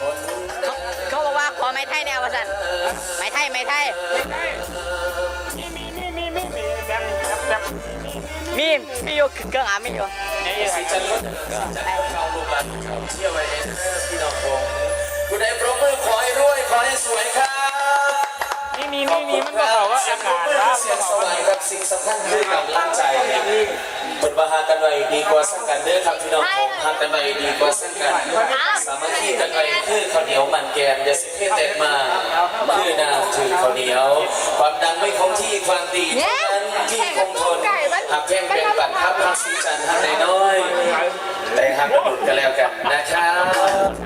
เขาเขาบอกว่าขอไม้ไทยแนววาสันไม้ไทยไม้ไทยมีมีมีมีมีมีแบบแบบแบบมีมีอยู่เครื่องอามีอยู่นี่สีจันทร์รถจันทร์เข้าลูกหลานเขาเที่ยวไปเองพี่น้องคงคุณใดปรบมือขอให้รวยขอให้สวยครับมีมีมีมีมันก็บอก บนบาหากันไว้ดีกว่าสักกันเด้อครับพี่น้องผมหากันไว้ดีกว่าสักกัน สามัคคีกันไว้คือข้าวเหนียวมันแกงอย่าสิเทแตกมาคือนาถือข้าวเหนียว ความดังไม่คงที่ความดีเท่านั้นที่คงทนหากแย่งแบ่งปันครับพักสีจันทร์ทางน้อยๆแต่หากกระดุดกันแล้วกันนะครับ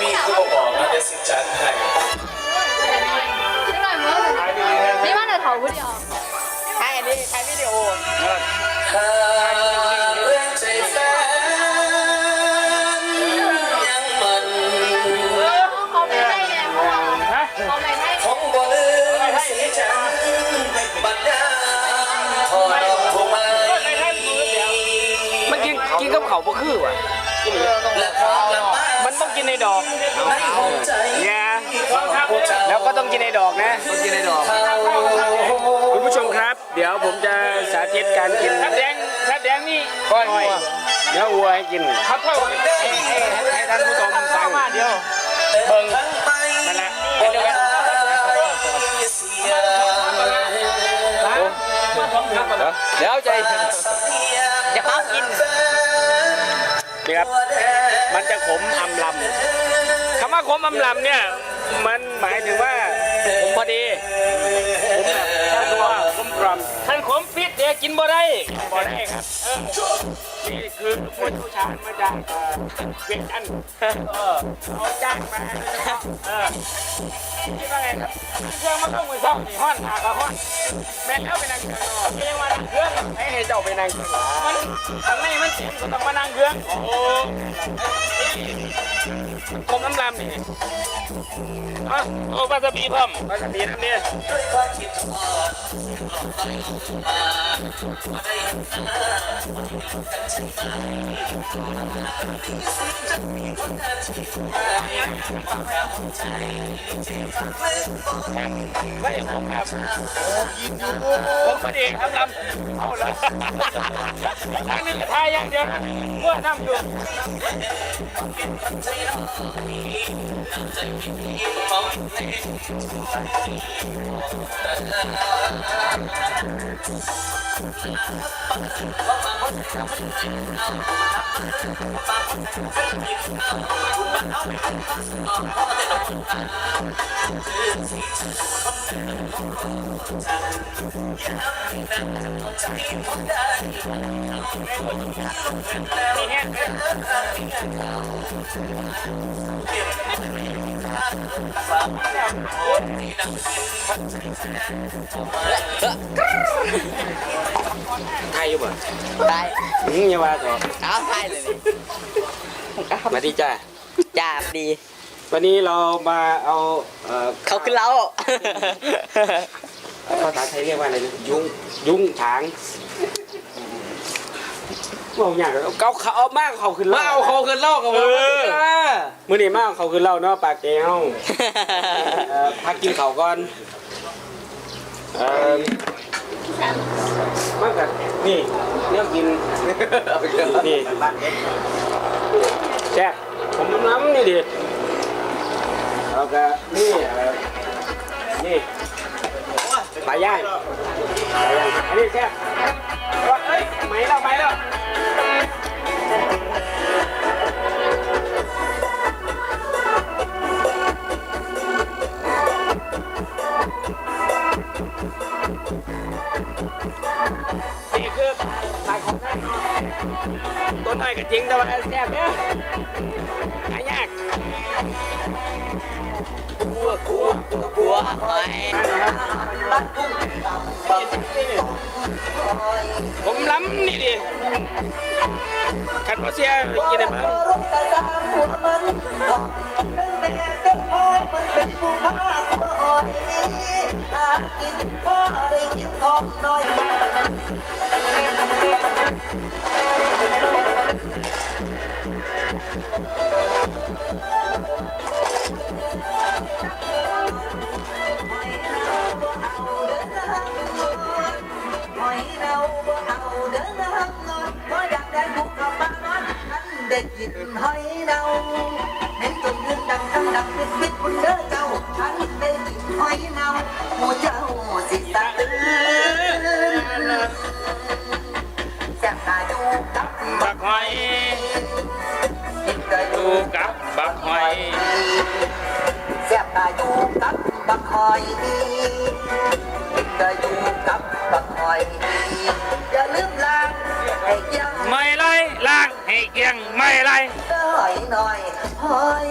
มีคือบ่บอกนะเดี๋ยวสิจัดให้ไม่หน่อยเมื่อนี่ว่าเดี๋ยวเฒ่าผู้เดียวถ่ายอันนี้ถ่ายวิดีโอหากเรื่องใจแฟนยังมันเขาไม่ให้ไงเพราะว่าฮะเขาไม่ให้คงบ่ลืมสีจันทร์บัดยามทอดอกทุ่งไม้มันกินกินกับเขาบ่คือว่ะ และความลำบากมันต้องกินในดอกในหัวใจเนี่ยผู้เจ้าแล้วก็ต้องกินในดอกนะต้องกินในดอกคุณผู้ชมครับ เดี๋ยวผมจะสาธิตการกินถ้าแดงถ้าแดงนี่ก้อยเนื้อวัวให้กินครับเท่าให้ให้ให้ท่านผู้ชมฟังเดียวเบิ่งนั่นแหละเดียวกันเสียเดี๋ยวใจ มำลำเนี่ย มันหมายถึงว่าขมพอดีขมแบบชาตัวขมกรอมท่านขมพิษเดี๋ยวกินบ่ได้บ่ได้ครับเออนี่คือผู้ชายวชาญมาจากเอ่อเวียงจันทร์เออเอาจ้างมาเออคิดว่าไงครับเครื่องมันต้องมือซ่อมนี่ห้อนหากระห้อนแม่นแล้วไปนั่งเครื่องเนาะเรียกว่าเครื่องให้ให้เจ้าไปนั่งเครื่องมันข้างในมัน เจ็บก็ต้องมานั่งเครื่องโอ้โหกลมน้ำลำนี่อะโอ้ปาสบีพร้อมปลาสบีน้ำเนี่ยด้วยความไม่ผมครับผมพอดีน้ำลำเอาละอันนี้ทายอย่างเดียวเมื่อน้ำอยู่ 你听。 ไทยอยู่บ่ได้อืมอย่าว่าต่อเอาถ่ายเลยนี่มาดีจ้าจ้าดี วันนี้เรามาเอาเอ่อเขาขึ้นเล้าภาษาไทยเรียกว่าอะไรนะยุงยุงฉางว่าอย่างไรเขาเขาเอามากเขาขึ้นเล่าเขาขึ้นเล่ากับมือมือนี่มากเขาขึ้นเล่าเนาะปากแก้วเอ่อพักกินเขาวก่อนเอ่อ มากกับนี่เนี่ยกิน นี่แซ่บผมน้ำนี่ดิแล้วก็นี่เอ่อนี่ปลาย่างปลาย่างอันนี้แซ่บเอ้ยไหมแล้วไหมแล้ว ต้นไม้ก็จริงแต่ว่าแซ่บเนี่ยหายากกลัวกลัวกลัวหอยผมล้ำนี่ดิขันมาเสียไปกินได้มั้งกินพ่อได้กินทองน้อย เราเห็นจนเงินดังดังดังปิดปิดคุณเด้อเจ้าอันได้กินหอยเราหมูเจ้าสิตาตื่นแซ่บตาอยู่กับบักหอยกินก็อยู่กับบักหอยแซ่บตาอยู่กับบักหอยกินก็อยู่กับบักหอย เกียงไม่ไรหอยหน่อยหอย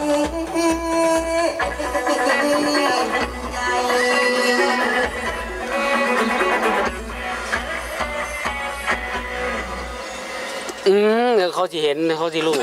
ใหญ่อืมเดี๋ยวเขาสิเห็นเขาสิรู้